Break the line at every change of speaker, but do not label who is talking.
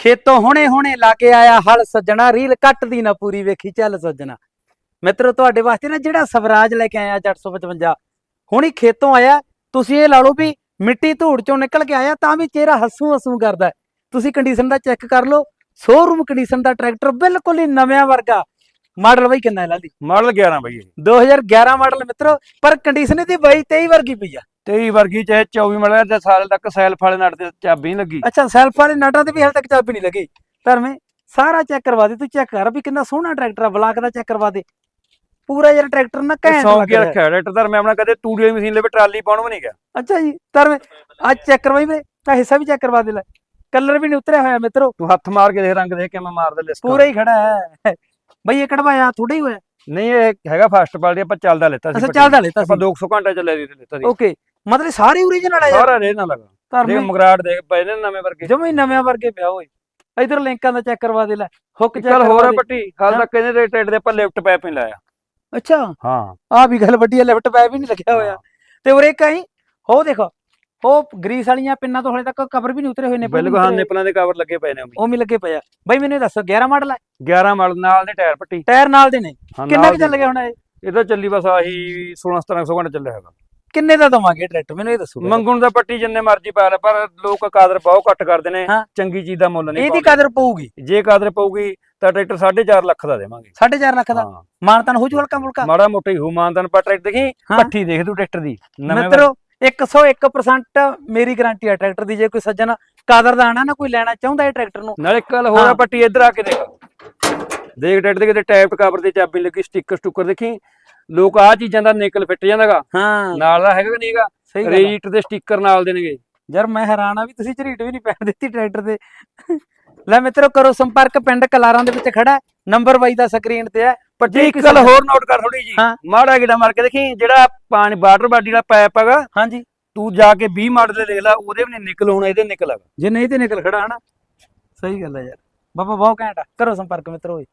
ਖੇਤੋਂ ਹੁਣੇ ਹੁਣੇ ਲਾ ਕੇ ਆਇਆ ਹਲ ਸੱਜਣਾ, ਰੀਲ ਕੱਟਦੀ ਨਾ ਪੂਰੀ ਵੇਖੀ, ਚੱਲ ਸੱਜਣਾ। ਮਿੱਤਰੋ, ਤੁਹਾਡੇ ਵਾਸਤੇ ਨਾ ਜਿਹੜਾ ਸਵਰਾਜ ਲੈ ਕੇ ਆਇਆ 855 ਹੁਣੀ ਖੇਤੋਂ ਆਇਆ। ਤੁਸੀਂ ਇਹ ਲਾ ਲਓ ਵੀ ਮਿੱਟੀ ਧੂੜ ਚੋਂ ਨਿਕਲ ਕੇ ਆਇਆ, ਤਾਂ ਵੀ ਚਿਹਰਾ ਹੱਸੂ ਹੱਸੂ ਕਰਦਾ ਤੁਸੀਂ ਕੰਡੀਸ਼ਨ ਦਾ ਚੈੱਕ ਕਰ ਲਓ ਸ਼ੋਰੂਮ ਕੰਡੀਸ਼ਨ ਦਾ ਟਰੈਕਟਰ ਬਿਲਕੁਲ ਹੀ ਨਵਿਆਂ ਵਰਗਾ। ਮਾਡਲ ਬਈ ਕਿੰਨਾ ਹੈ ਲਾਲੀ?
ਮਾਡਲ 11 ਬਈ ਇਹ।
2011 ਮਾਡਲ ਮਿੱਤਰੋ ਪਰ ਕੰਡੀਸ਼ਨ ਇਹਦੀ ਬਈ 23 ਵਰਗੀ ਪਈ ਆ।
23 ਵਰਗੀ ਚਾਹੇ 24 ਮਾਡਲ ਤੇ ਸਾਲ ਤੱਕ ਸੈਲਫ ਵਾਲੇ ਨਟ ਤੇ ਚਾਬੀ ਨਹੀਂ ਲੱਗੀ।
ਅੱਛਾ ਸੈਲਫ ਵਾਲੇ ਨਟਾਂ ਤੇ ਵੀ ਹਾਲੇ ਤੱਕ ਚਾਬੀ ਨਹੀਂ ਲੱਗੀ। ਧਰਮੇ ਸਾਰਾ ਚੈੱਕ ਕਰਵਾ ਦੇ ਤੂੰ ਚੈੱਕ ਕਰ ਵੀ ਕਿੰਨਾ ਸੋਹਣਾ ਟਰੈਕਟਰ ਆ ਬਲਾਕ ਦਾ ਚੈੱਕ ਕਰਵਾ ਦੇ। ਪੂਰਾ ਯਾਰ ਟਰੈਕਟਰ ਨਾ ਘੈਂਟ ਲੱਗ ਰਿਹਾ
ਰੱਖਿਆ ਡਾਕਟਰ ਧਰ ਮੈਂ ਆਪਣਾ ਕਦੇ ਤੂੜੀ ਵਾਲੀ ਮਸ਼ੀਨ ਲੈ ਟਰਾਲੀ ਪਾਉਣ ਵੀ ਨਹੀਂ ਗਿਆ।
ਅੱਛਾ ਜੀ ਧਰਮੇ ਅੱਜ ਚੈੱਕ ਕਰਵਾਈ ਵੇ ਤਾਂ ਹਿੱਸਾ ਵੀ ਚੈੱਕ ਕਰਵਾ ਦੇ ਲੈ। ਕਲਰ ਵੀ ਨਹੀਂ ਉਤਰਿਆ ਹੋਇਆ ਮਿੱਤਰੋ।
ਤੂੰ ਹੱਥ ਮਾਰ ਕੇ ਦੇਖ ਰੰਗ ਦੇਖ ਕੇ ਮੈਂ ਮਾਰ ਦੇ ਲਿਸਟ
ਪੂਰਾ ਹੀ ਖੜਾ ਹੈ। ਬਈ ਇਹ ਕਢਵਾਇਆ ਥੋੜਾ ਹੀ ਹੋਇਆ।
ਨਹੀਂ ਇਹ ਹੈਗਾ ਫਸਟ ਪਾਰਟੀ ਆਪਾਂ ਚੱਲਦਾ ਲੈਤਾ ਸੀ
ਅੱਛਾ। ਚੱਲਦਾ ਲੈਤਾ
ਆਪਾਂ
ਸੀ।
200 ਘੰਟੇ ਚੱਲੇ ਦੀ ਲੈਤਾ ਸੀ।
ਓਕੇ ਮਤਲਬ ਸਾਰੇ ਓਰੀਜਨਲ ਆ ਯਾਰ।
ਸਾਰਾ ਰੇ ਨਾ ਲਗਾ ਦੇਖ ਮਗਰਾਟ ਦੇਖ ਪਏ ਨੇ ਨਵੇਂ ਵਰਗੇ।
ਜਮੇ ਨਵੇਂ ਵਰਗੇ ਪਿਆ ਓਏ। ਇਧਰ ਲਿੰਕਾਂ ਦਾ ਚੈੱਕ ਕਰਵਾ ਦੇ ਲੈ। ਹੁੱਕ ਚੈੱਕ
ਚੱਲ ਹੋਰ
ਦੇ।
ਪੱਟੀ ਹਾਲ। ਤੱਕ ਇਹਨੇ ਦੇ ਟੇਡ ਦੇ ਆਪਾਂ ਲਿਫਟ ਪੈਪ ਨਹੀਂ ਲਾਇਆ।
ਅੱਛਾ।
ਹਾਂ।
ਆ ਵੀ ਗੱਲ ਵੱਡੀ ਹੈ ਲੈਫਟ ਪੈ ਵੀ ਨਹੀਂ ਲੱਗਿਆ ਹੋਇਆ। ਤੇ ਉਰੇ ਕਹੀਂ ਹੋ ਦੇਖੋ ਉਹ ਗਰੀਸ ਵਾਲੀਆਂ ਪਿੰਨਾਂ ਤੋਂ ਹਲੇ ਤੱਕ ਕਵਰ ਵੀ ਨਹੀਂ ਉਤਰੇ ਹੋਏ ਨੇ
ਬਿਲਕੁਲ ਹਾਂ ਨਿਪਲਾਂ ਦੇ ਕਵਰ ਲੱਗੇ ਪਏ ਨੇ ਉਹ ਵੀ।
ਉਹ ਵੀ ਲੱਗੇ ਪਏ ਆ। ਬਈ ਮੈਨੂੰ ਇਹ ਦੱਸੋ 11 ਮਾਡਲ ਹੈ
11 ਮਾਡਲ ਨਾਲ ਦੇ ਟਾਇਰ ਪੱਟੀ।
ਟਾਇਰ ਨਾਲ ਦੇ ਨੇ?
ਹਾਂ,
ਕਿੰਨਾ
ਨਾਲ
ਕੁ ਚੱਲ ਗਿਆ ਹੁਣ ਇਹ।
ਇਹ ਤਾਂ ਚੱਲੀ ਬਸ ਆਹੀ 16 1700 ਘੰਟੇ ਚੱਲਿਆ ਹੈਗਾ।
ਕਿੰਨੇ ਦਾ ਦਵਾਂਗੇ ਟਰੈਕਟਰ ਮੈਨੂੰ ਇਹ ਦੱਸੋ ਪਹਿਲਾਂ।
ਮੰਗਣ ਦਾ ਪੱਟੀ ਜਿੰਨੇ ਮਰਜ਼ੀ ਪਾ ਲੈ ਪਰ ਲੋਕ ਕਾਦਰ ਬਹੁਤ ਘੱਟ ਕਰਦੇ ਨੇ।
ਹਾਂ।
ਚੰਗੀ ਚੀਜ਼ ਦਾ ਮੁੱਲ ਨਹੀਂ
ਇਹਦੀ
ਪਾਉਂਦੇ।
ਕਦਰ ਪਊਗੀ?
ਜੇ ਕਾਦਰ ਪਊਗੀ ਤਾਂ ਟਰੈਕਟਰ 4.5 ਲੱਖ ਦਾ ਦੇਵਾਂਗੇ।
4.5 ਲੱਖ ਦਾ?
ਹਾਂ।
ਮਾਨਤਨ ਹੋ ਜੂ ਹਲਕਾ ਮੁਲਕਾ
ਮਾੜਾ ਮੋਟਾ ਹੀ ਹੂ ਮਾਨਤਨ ਪਰ ਟਰੈਕਟਰ ਦੇਖੀ
ਹਾਂ।
ਪੱਠੀ ਦੇਖ ਤੂੰ ਟਰੈਕਟਰ ਦੀ। ਨਵੇਂ
ਮਿੱਤਰੋ 101% ਮੇਰੀ ਗਾਰੰਟੀ ਹੈ ਟਰੈਕਟਰ ਦੀ। ਜੇ ਕੋਈ ਸੱਜਣ ਕਾਦਰ ਦਾ ਆਣਾ ਨਾ ਕੋਈ ਲੈਣਾ ਚਾਹੁੰਦਾ ਹੈ ਟਰੈਕਟਰ ਨੂੰ।
ਨਾਲੇ ਇੱਕ ਗੱਲ ਹੋਰ
ਹਾਂ।
ਪੱਟੀ ਇੱਧਰ ਆ ਕੇ ਦੇਖ। ਦੇਖ ਟਰੈਕਟਰ ਦੇ ਕਿਤੇ ਟੈਪ ਕਵਰ ਤੇ ਚਾਬੀ ਲੱਗੀ ਸਟicker ਸਟੁੱਕਰ ਦੇਖੀ। ਲੋਕ ਆ ਚੀਜ਼ਾਂ ਦਾ ਨਿਕਲ ਫਿੱਟ ਜਾਂਦਾਗਾ।
ਹਾਂ।
ਨਾਲ ਦਾ ਹੈਗਾ ਕਿ ਨਹੀਂਗਾ। ਰੇਟ ਦੇ ਸਟicker ਨਾਲ ਦੇਣਗੇ।
ਯਾਰ ਮੈਂ ਹੈਰਾਨ ਆ ਵੀ ਤੁਸੀਂ ਝਰੀਟ ਵੀ ਨਹੀਂ ਪੈਣ ਦਿੱਤੀ ਟਰੈਕਟਰ ਤੇ। ਲੈ ਮਿੱਤਰੋ ਕਰੋ ਸੰਪਰਕ ਪਿੰਡ ਕਲਾਰਾਂ ਦੇ ਵਿੱਚ ਖੜਾ। ਹੈ। ਨੰਬਰ ਬਾਈ ਦਾ ਸਕਰੀਨ ਤੇ ਹੈ।
ਪੱਟੀ
ਜੇ
ਇੱਕ ਗੱਲ
ਨੇ-
ਹੋਰ ਨੋਟ ਕਰ ਥੋੜੀ ਜੀ
ਹਾਂ।
ਮਾੜਾ ਗਿੜਾ ਮਾਰ ਕੇ ਦੇਖੀ ਜਿਹੜਾ ਪਾਣੀ ਵਾਟਰ ਬਾਡੀ ਦਾ ਪਾਈਪ ਹੈਗਾ
ਹਾਂਜੀ।
ਤੂੰ ਜਾ ਕੇ 20 ਮਾਡਲ ਦੇ ਦੇਖ ਲੈ ਉਹਦੇ ਵੀ ਨਹੀਂ ਨਿਕਲ ਹੋਣਾ ਇਹਦੇ ਨਿਕਲ ਹੈਗਾ
ਜੇ ਨਹੀਂ ਤੇ ਨਿਕਲ ਖੜਾ ਹਨਾ? ਸਹੀ ਗੱਲ ਹੈ ਯਾਰ। ਬਾਬਾ ਬਹੁਤ ਘੈਂਟ ਆ। ਕਰੋ ਸੰਪਰਕ ਮਿੱਤਰੋ ਓਏ